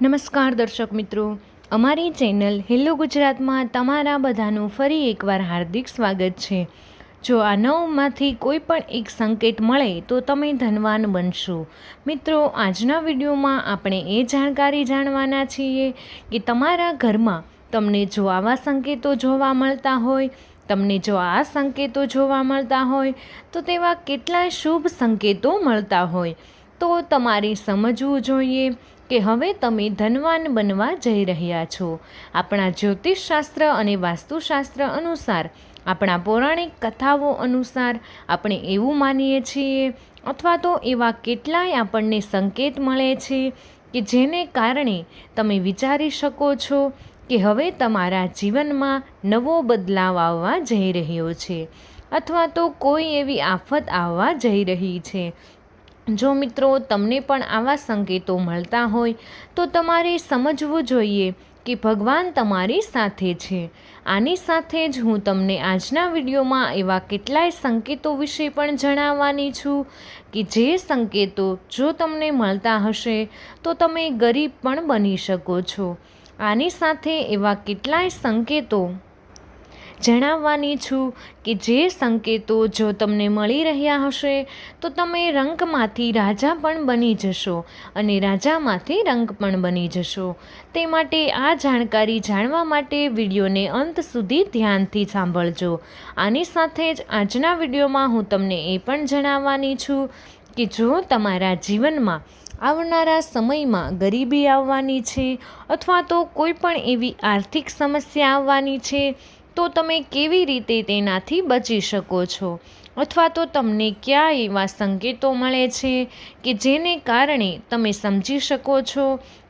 નમસ્કાર દર્શક મિત્રો. અમારી ચેનલ હેલો ગુજરાતમાં તમારા બધાનું ફરી એકવાર હાર્દિક સ્વાગત છે. જો આ નવમાંથી કોઈ પણ એક સંકેત મળે તો તમે ધનવાન બનશો. મિત્રો, આજના વિડીયોમાં આપણે એ જાણકારી જાણવાના છીએ કે તમારા ઘરમાં તમને જો આવા સંકેતો જોવા મળતા હોય, તમને જો આ સંકેતો જોવા મળતા હોય, તો તેવા કેટલાય શુભ સંકેતો મળતા હોય. તો તમારે સમજવું જોઈએ કે હવે તમે ધનવાન બનવા જઈ રહ્યા છો. આપણા જ્યોતિષશાસ્ત્ર અને વાસ્તુશાસ્ત્ર અનુસાર, આપણા પૌરાણિક કથાઓ અનુસાર આપણે એવું માનીએ છીએ અથવા તો એવા કેટલાય આપણને સંકેત મળે છે કે જેને કારણે તમે વિચારી શકો છો કે હવે તમારા જીવનમાં નવો બદલાવ આવવા જઈ રહ્યો છે અથવા તો કોઈ એવી આફત આવવા જઈ રહી છે. જો મિત્રો તમને પણ આવા સંકેતો મળતા હોય, તો તમારે સમજવું જોઈએ કે ભગવાન તમારી સાથે છે. આની સાથે જ હું તમને આજના વિડીયોમાં એવા કેટલાય સંકેતો વિશે પણ જણાવવાની છું કે જે સંકેતો જો તમને મળતા હશે, તો તમે ગરીબ પણ બની શકો છો. આની સાથે એવા કેટલાય સંકેતો જણાવવાની છું કે જે સંકેતો જો તમને મળી રહ્યા હશે, તો તમે રંકમાંથી રાજા પણ બની જશો અને રાજામાંથી રંક પણ બની જશો. તે માટે આ જાણકારી જાણવા માટે વિડીયોને અંત સુધી ધ્યાનથી સાંભળજો. આની સાથે જ આજના વિડીયોમાં હું તમને એ પણ જણાવવાની છું કે જો તમારા જીવનમાં આવનારા સમયમાં ગરીબી આવવાની છે અથવા તો કોઈ પણ એવી આર્થિક સમસ્યા આવવાની છે તો તમે કેવી રીતે તેનાથી બચી શકો છો? અથવા તો તમને કયા એવા સંકેતો મળે છે કે જેને કારણે તમે સમજી શકો છો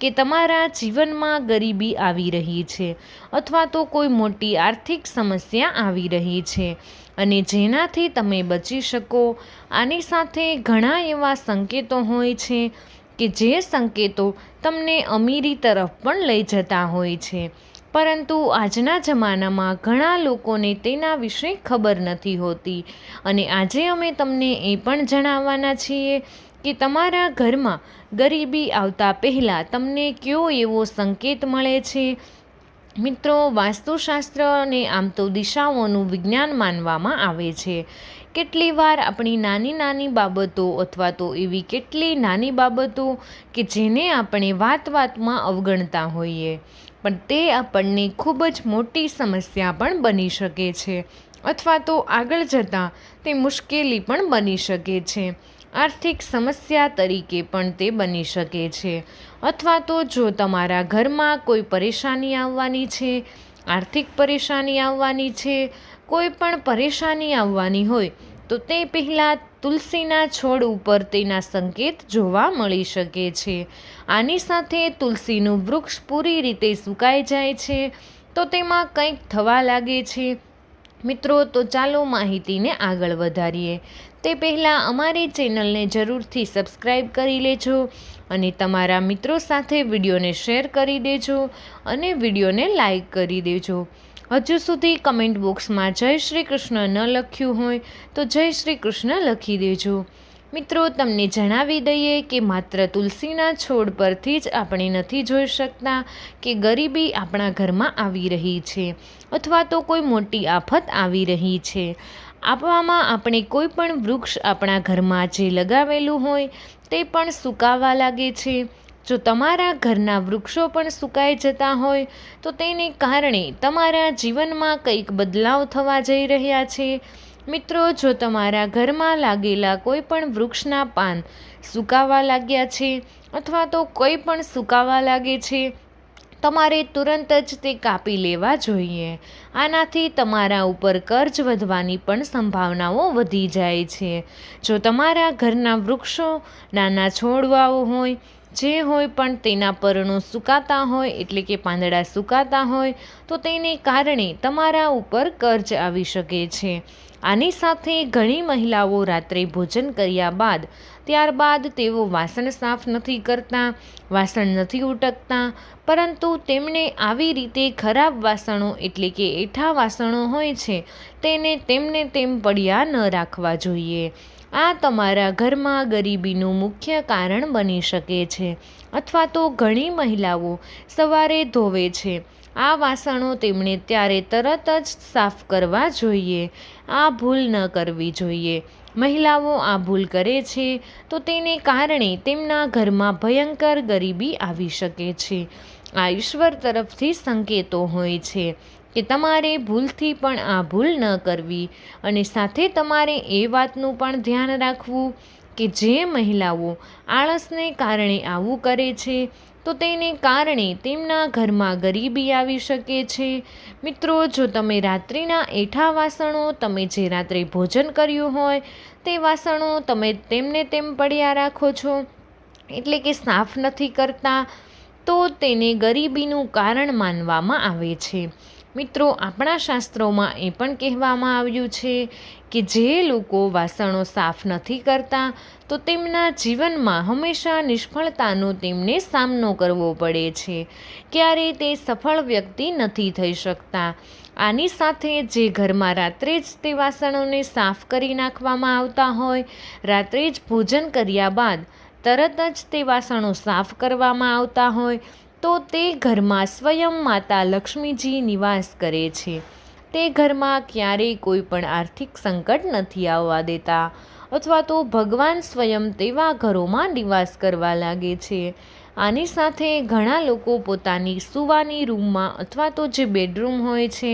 કે તમારા જીવનમાં ગરીબી આવી રહી છે અથવા તો કોઈ મોટી આર્થિક સમસ્યા આવી રહી છે અને જેનાથી તમે બચી શકો? આની સાથે ઘણા એવા સંકેતો હોય છે કે જે સંકેતો તમને અમીરી તરફ પણ લઈ જતા હોય છે. પરંતુ આજના જમાનામાં ઘણા લોકોને તેના વિશે ખબર નથી હોતી. અને આજે અમે તમને એ પણ જણાવવાના છીએ કે તમારા ઘરમાં ગરીબી આવતા પહેલાં તમને કયો એવો સંકેત મળે છે? મિત્રો, વાસ્તુશાસ્ત્ર અને આમ તો દિશાઓનું વિજ્ઞાન માનવામાં આવે છે. કેટલી વાર આપણી નાની નાની બાબતો અથવા તો એવી કેટલી નાની બાબતો કે જેને આપણે વાત વાતમાં અવગણતા હોઈએ. પણ તે આપણને ખૂબ જ મોટી સમસ્યા પણ બની શકે છે. અથવા તો આગળ જતાં તે મુશ્કેલી પણ બની શકે છે. આર્થિક સમસ્યા તરીકે પણ તે બની શકે છે. અથવા તો જો તમારા ઘરમાં કોઈ પરેશાની આવવાની છે, આર્થિક પરેશાની આવવાની છે, કોઈ પણ પરેશાની આવવાની હોય તો તે પહેલાં તુલસીના છોડ ઉપર તેના સંકેત જોવા મળી શકે છે. આની સાથે તુલસીનું વૃક્ષ પૂરી રીતે સુકાઈ જાય છે. તો તેમાં કંઈક થવા લાગે છે. મિત્રો, તો ચાલો માહિતીને આગળ વધારીએ. તે પહેલાં અમારી ચેનલને જરૂરથી સબસ્ક્રાઈબ કરી લેજો અને તમારા મિત્રો સાથે વિડીયોને શેર કરી દેજો અને વિડીયોને લાઈક કરી દેજો. હજુ સુધી કમેન્ટ બોક્સમાં જય શ્રી કૃષ્ણ ન લખ્યું હોય તો જય શ્રી કૃષ્ણ લખી દેજો. મિત્રો, તમને જણાવી દઈએ કે માત્ર તુલસીના છોડ પરથી જ આપણે નથી જોઈ શકતા કે ગરીબી આપણા ઘરમાં આવી રહી છે અથવા તો કોઈ મોટી આફત આવી રહી છે. આપવામાં આપણે કોઈ પણ વૃક્ષ આપણા ઘરમાં જે લગાવેલું હોય તે પણ સુકાવા લાગે છે. જો તમારા ઘરના વૃક્ષો પણ સુકાઈ જતા હોય, તો તેને કારણે તમારા જીવનમાં કંઈક બદલાવ થવા જઈ રહ્યા છે. મિત્રો, જો તમારા ઘરમાં લાગેલા કોઈ પણ વૃક્ષના પાન સુકાવા લાગ્યા છે અથવા તો કોઈ પણ સુકાવા લાગે છે, તમારે તુરંત જ તે કાપી લેવા જોઈએ. આનાથી તમારા ઉપર કર્જ વધવાની પણ સંભાવનાઓ વધી જાય છે. જો તમારા ઘરના વૃક્ષો નાના છોડવાઓ હોય જે હોય પણ તેના પરણો સુકાતા હોય, એટલે કે પાંદડા સુકાતા હોય, તો તેને કારણે તમારા ઉપર કર્જ આવી શકે છે. આની સાથે ઘણી મહિલાઓ રાત્રે ભોજન કર્યા બાદ ત્યારબાદ તેઓ વાસણ સાફ નથી કરતા, વાસણ નથી ઉટકતા, પરંતુ તેમણે આવી રીતે ખરાબ વાસણો એટલે કે એઠા વાસણો હોય છે, તેને તેમને તેમ પડ્યા ન રાખવા જોઈએ. આ તમારા ઘરમાં ગરીબીનું મુખ્ય કારણ બની શકે છે, અથવા તો ઘણી મહિલાઓ સવારે ધોવે છે. આ વાસણો તેમણે ત્યારે તરત જ સાફ કરવા જોઈએ. આ ભૂલ ન કરવી જોઈએ. મહિલાઓ આ ભૂલ કરે છે, તો તેને કારણે તેમના ઘરમાં ભયંકર ગરીબી આવી શકે છે. આ ઈશ્વર તરફથી સંકેતો હોય છે કે તમારે ભૂલથી પણ આ ભૂલ ન કરવી અને સાથે તમારે એ વાતનું પણ ધ્યાન રાખવું કે જે મહિલાઓ આળસને કારણે આવું કરે છે તો તેને કારણે તેમના ઘરમાં ગરીબી આવી શકે છે. મિત્રો, જો તમે રાત્રિના એઠા વાસણો, તમે જે રાત્રે ભોજન કર્યું હોય, તે વાસણો તમે તેમને તેમ પડ્યા રાખો છો, એટલે કે સાફ નથી કરતા, તો તેને ગરીબીનું કારણ માનવામાં આવે છે. મિત્રો, આપણા શાસ્ત્રોમાં એ પણ કહેવામાં આવ્યું છે કે જે લોકો વાસણો સાફ નથી કરતા તો તેમના જીવનમાં હંમેશા નિષ્ફળતાનો તેમને સામનો કરવો પડે છે. ક્યારેય તે સફળ વ્યક્તિ નથી થઈ શકતા. આની સાથે જે ઘરમાં રાત્રે જ તે વાસણોને સાફ કરી નાખવામાં આવતા હોય, રાત્રે જ ભોજન કર્યા બાદ તરત જ તે વાસણો સાફ કરવામાં આવતા હોય, તો તે ઘરમાં સ્વયં માતા લક્ષ્મીજી નિવાસ કરે છે. તે ઘરમાં ક્યારેય કોઈ પણ આર્થિક સંકટ નથી આવવા દેતા. અથવા તો ભગવાન સ્વયં તેવા ઘરોમાં નિવાસ કરવા લાગે છે. આની સાથે ઘણા લોકો પોતાની સુવાની રૂમમાં અથવા તો જે બેડરૂમ હોય છે,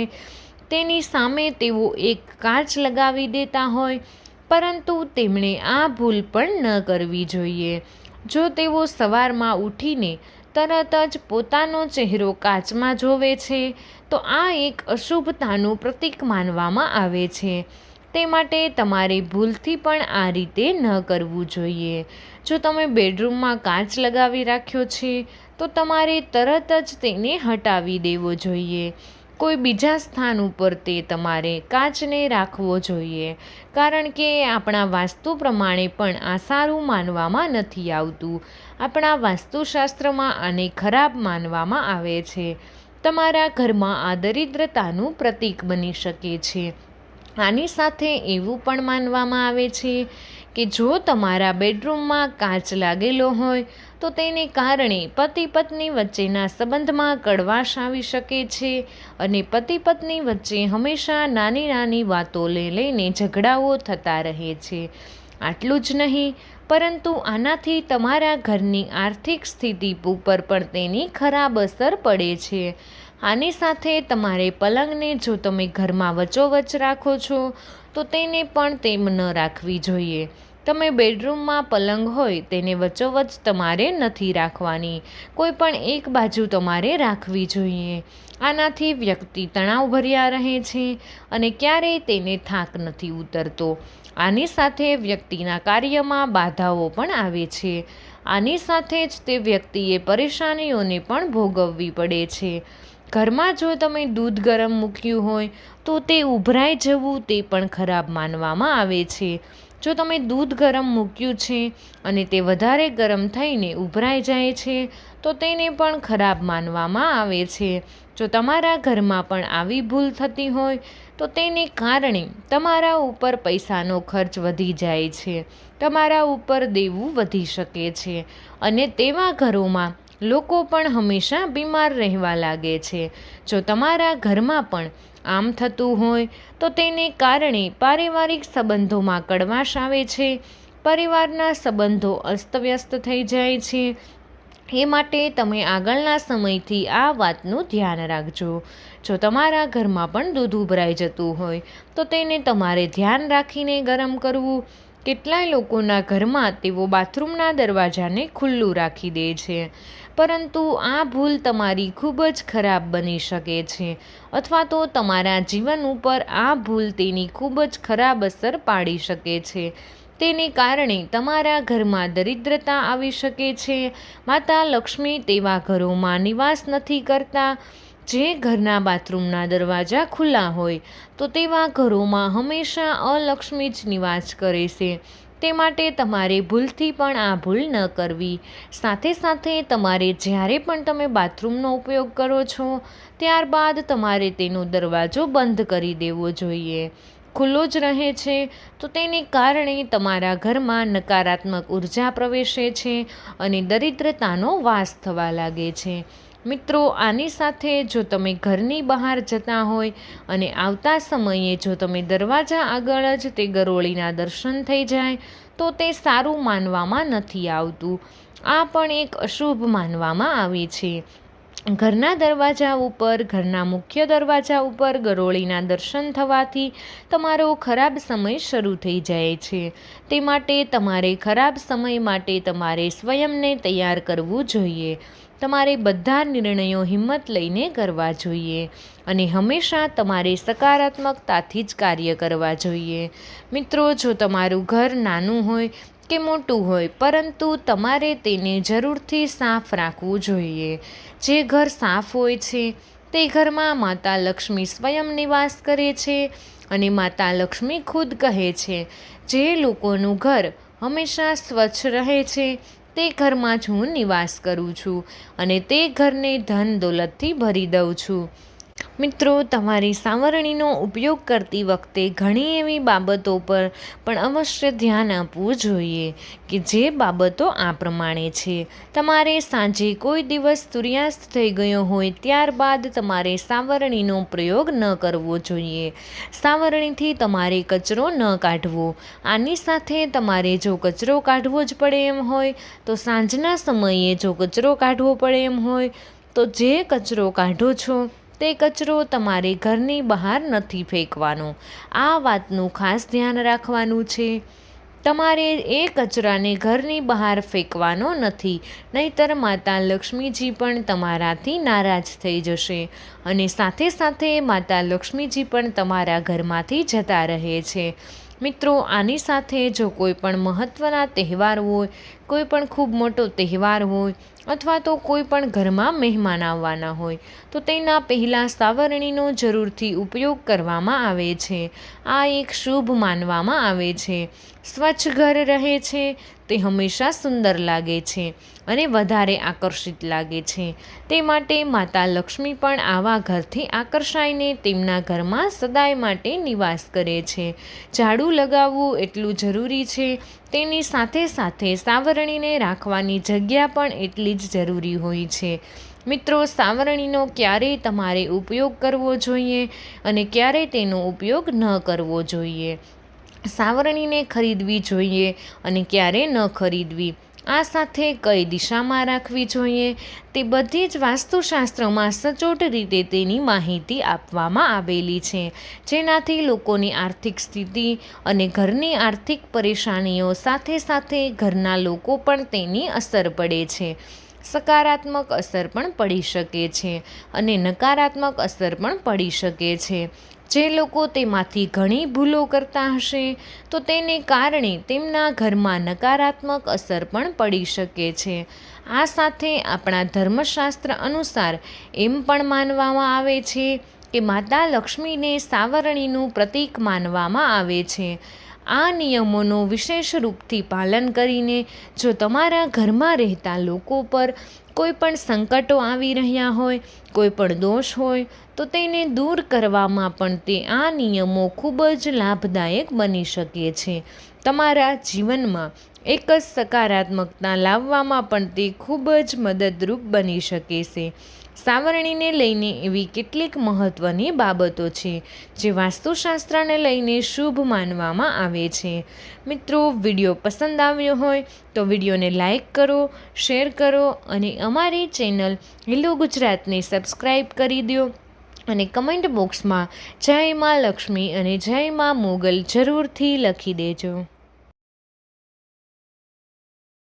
તેની સામે તેઓ એક કાચ લગાવી દેતા હોય, પરંતુ તેમણે આ ભૂલ પણ ન કરવી જોઈએ. જો તેઓ સવારમાં ઉઠીને તરત જ પોતાનો ચહેરો કાચમાં જોવે છે, તો આ એક અશુભતાનું પ્રતીક માનવામાં આવે છે. તે માટે તમારે ભૂલથી પણ આ રીતે ન કરવું જોઈએ. જો તમે બેડરૂમમાં કાચ લગાવી રાખ્યો છે, તો તમારે તરત જ તેને હટાવી દેવો જોઈએ. કોઈ બીજા સ્થાન ઉપર તે તમારે કાચને રાખવો જોઈએ, કારણ કે આપણા વાસ્તુ પ્રમાણે પણ આ સારું માનવામાં નથી આવતું. આપણા વાસ્તુશાસ્ત્રમાં આને ખરાબ માનવામાં આવે છે. તમારા ઘરમાં આ દરિદ્રતાનું પ્રતીક બની શકે છે. આની સાથે એવું પણ માનવામાં આવે છે કે જો તમારા બેડરૂમમાં કાચ લાગેલો હોય, તો તેને કારણે પતિ પત્ની વચ્ચેના સંબંધમાં કડવાશ આવી શકે છે અને પતિ પત્ની વચ્ચે હંમેશા નાની નાની વાતો લઈને ઝઘડાઓ થતા રહે છે. આટલું જ નહીં, પરંતુ આનાથી તમારા ઘરની આર્થિક સ્થિતિ ઉપર પણ તેની ખરાબ અસર પડે છે. આની સાથે તમારે પલંગને જો તમે ઘરમાં વચોવચ રાખો છો, તો તેને પણ તેમ ન રાખવી જોઈએ. તમે બેડરૂમમાં પલંગ હોય, તેને વચોવચ તમારે નથી રાખવાની. કોઈ પણ એક બાજુ તમારે રાખવી જોઈએ. આનાથી વ્યક્તિ તણાવભર્યા રહે છે અને ક્યારેય તેને થાક નથી ઉતરતો. આની સાથે વ્યક્તિના કાર્યમાં બાધાઓ પણ આવે છે. આની સાથે જ તે વ્યક્તિએ પરેશાનીઓને પણ ભોગવવી પડે છે. ઘરમાં જો તમે દૂધ ગરમ મૂક્યું હોય, તો તે ઉભરાઈ જવું તે પણ ખરાબ માનવામાં આવે છે. જો તમે દૂધ ગરમ મૂક્યું છે અને તે વધારે ગરમ થઈને ઉભરાઈ જાય છે, તો તેને પણ ખરાબ માનવામાં આવે છે. જો તમારા ઘરમાં પણ આવી ભૂલ થતી હોય, તો તેને કારણે તમારા ઉપર પૈસાનો ખર્ચ વધી જાય છે. તમારા ઉપર દેવું વધી શકે છે. અને તેવા ઘરોમાં લોકો પણ હંમેશા બીમાર રહેવા લાગે છે. જો તમારા ઘરમાં પણ આમ થતું હોય, તો તેને કારણે પારિવારિક સંબંધોમાં કડવાશ આવે છે. પરિવારના સંબંધો અસ્તવ્યસ્ત થઈ જાય છે. એ માટે તમે આગળના સમયથી આ વાતનું ધ્યાન રાખજો. જો તમારા ઘરમાં પણ દૂધ ઉભરાઈ જતું હોય, તો તેને તમારે ધ્યાન રાખીને ગરમ કરવું. કેટલાય લોકોના ઘરમાં તેઓ બાથરૂમના દરવાજાને ખુલ્લું રાખી દે છે. પરંતુ આ ભૂલ તમારી ખૂબ જ ખરાબ બની શકે છે. અથવા તો તમારા જીવન ઉપર આ ભૂલ તેની ખૂબ જ ખરાબ અસર પાડી શકે છે. તેને કારણે તમારા ઘરમાં દરિદ્રતા આવી શકે છે. માતા લક્ષ્મી તેવા ઘરોમાં નિવાસ નથી કરતા. જે ઘરના બાથરૂમના દરવાજા ખુલ્લા હોય, તો તેવા ઘરોમાં હંમેશા અલક્ષ્મી જ નિવાસ કરે છે. તે માટે તમારે ભૂલથી પણ આ ભૂલ ન કરવી. સાથે સાથે તમારે જ્યારે પણ તમે બાથરૂમનો ઉપયોગ કરો છો, ત્યારબાદ તમારે તેનો દરવાજો બંધ કરી દેવો જોઈએ. ખુલ્લો જ રહે છે, તો તેને કારણે તમારા ઘરમાં નકારાત્મક ઊર્જા પ્રવેશે છે અને દરિદ્રતાનો વાસ થવા લાગે છે. મિત્રો, આની સાથે જો તમે ઘરની બહાર જતા હોય અને આવતા સમયે જો તમે દરવાજા આગળ જ તે ગરોળીના દર્શન થઈ જાય, તો તે સારું માનવામાં નથી આવતું. આ પણ એક અશુભ માનવામાં આવે છે. ઘરના દરવાજા ઉપર, ઘરના મુખ્ય દરવાજા ઉપર ગરોળીના દર્શન થવાથી તમારો ખરાબ સમય શરૂ થઈ જાય છે. તે માટે તમારે ખરાબ સમય માટે તમારે સ્વયંને તૈયાર કરવું જોઈએ. તમારે બધા નિર્ણયો હિંમત લઈને કરવા જોઈએ અને હંમેશા તમારે સકારાત્મકતાથી જ કાર્ય કરવા જોઈએ. મિત્રો, જો તમારું ઘર નાનું હોય કે મોટું હોય, પરંતુ તમારે તેને જરૂરથી સાફ રાખવું જોઈએ. જે ઘર સાફ હોય છે, તે ઘરમાં માતા લક્ષ્મી સ્વયં નિવાસ કરે છે અને માતા લક્ષ્મી ખુદ કહે છે, જે લોકોનું ઘર હંમેશા સ્વચ્છ રહે છે તે ઘરમાં જ હું નિવાસ કરું છું અને તે ઘરને ધન દોલતથી ભરી દઉં છું. મિત્રો, તમારી સાવરણીનો ઉપયોગ કરતી વખતે ઘણી એવી બાબતો પર પણ અવશ્ય ધ્યાન આપવું જોઈએ કે જે બાબતો આ પ્રમાણે છે. તમારે સાંજે કોઈ દિવસ સૂર્યાસ્ત થઈ ગયો હોય ત્યારબાદ તમારે સાવરણીનો પ્રયોગ ન કરવો જોઈએ. સાવરણીથી તમારે કચરો ન કાઢવો. આની સાથે તમારે જો કચરો કાઢવો જ પડે એમ હોય, તો સાંજના સમયે જો કચરો કાઢવો પડે એમ હોય, તો જે કચરો કાઢો છો તે કચરો તમારે ઘરની બહાર નથી ફેંકવાનો. આ વાતનું ખાસ ધ્યાન રાખવાનું છે. તમારે એ કચરાને ઘરની બહાર ફેંકવાનો નથી, નહીતર માતા લક્ષ્મીજી પણ તમારાથી નારાજ થઈ જશે અને સાથે સાથે માતા લક્ષ્મીજી પણ તમારા ઘરમાંથી જતા રહે છે. મિત્રો, આની સાથે જો કોઈ પણ મહત્ત્વના તહેવાર હોય, કોઈ પણ ખૂબ મોટો તહેવાર હોય અથવા તો કોઈ પણ ઘરમાં મહેમાન આવવાના હોય, તો તેના પહેલાં સાવરણીનો જરૂરથી ઉપયોગ કરવામાં આવે છે. આ એક શુભ માનવામાં આવે છે. સ્વચ્છ ઘર રહે છે, તે હંમેશા સુંદર લાગે છે અને વધારે આકર્ષિત લાગે છે. તે માટે માતા લક્ષ્મી પણ આવા ઘરથી આકર્ષાઈને તેમના ઘરમાં સદાય માટે નિવાસ કરે છે. ઝાડુ લગાવવું એટલું જરૂરી છે, તેની સાથે સાથે સાવરણીને રાખવાની જગ્યા પણ એટલી જ જરૂરી હોય છે. મિત્રો, સાવરણીનો ક્યારેય તમારે ઉપયોગ કરવો જોઈએ અને ક્યારેય તેનો ઉપયોગ ન કરવો જોઈએ? સાવરણીને ખરીદવી જોઈએ અને ક્યારે ન ખરીદવી, આ સાથે કઈ દિશામાં રાખવી જોઈએ, તે બધી જ વાસ્તુશાસ્ત્રમાં સચોટ રીતે તેની માહિતી આપવામાં આવેલી છે. જેનાથી લોકોની આર્થિક સ્થિતિ અને ઘરની આર્થિક પરેશાનીઓ સાથે સાથે ઘરના લોકો પણ તેની અસર પડે છે. સકારાત્મક અસર પણ પડી શકે છે અને નકારાત્મક અસર પણ પડી શકે છે. જે લોકો તેમાંથી ઘણી ભૂલો કરતા હશે, તો તેને કારણે તેમના ઘરમાં નકારાત્મક અસર પણ પડી શકે છે. આ સાથે આપણા ધર્મશાસ્ત્ર અનુસાર એમ પણ માનવામાં આવે છે કે માતા લક્ષ્મીને સાવરણીનું પ્રતીક માનવામાં આવે છે. આ નિયમોનું વિશેષ રૂપથી પાલન કરીને જો તમારા ઘરમાં રહેતા લોકો પર કોઈ પણ સંકટો આવી રહ્યા હોય, કોઈ પણ દોષ હોય તો તેને દૂર કરવામાં પણ તે આ નિયમો ખૂબ જ લાભદાયક બની શકે છે. તમારા જીવનમાં એક જ સકારાત્મકતા લાવવામાં પણ તે ખૂબ જ મદદરૂપ બની શકે છે. સાવરણીને લઈને એવી કેટલીક મહત્ત્વની બાબતો છે, જે વાસ્તુશાસ્ત્રને લઈને શુભ માનવામાં આવે છે. મિત્રો, વીડિયો પસંદ આવ્યો હોય તો વિડીયોને લાઈક કરો, શેર કરો અને અમારી ચેનલ હિલો ગુજરાતને સબસ્ક્રાઈબ કરી દો. અને કમેન્ટ બોક્સમાં જય મા લક્ષ્મી અને જય મા મોગલ જરૂરથી લખી દેજો.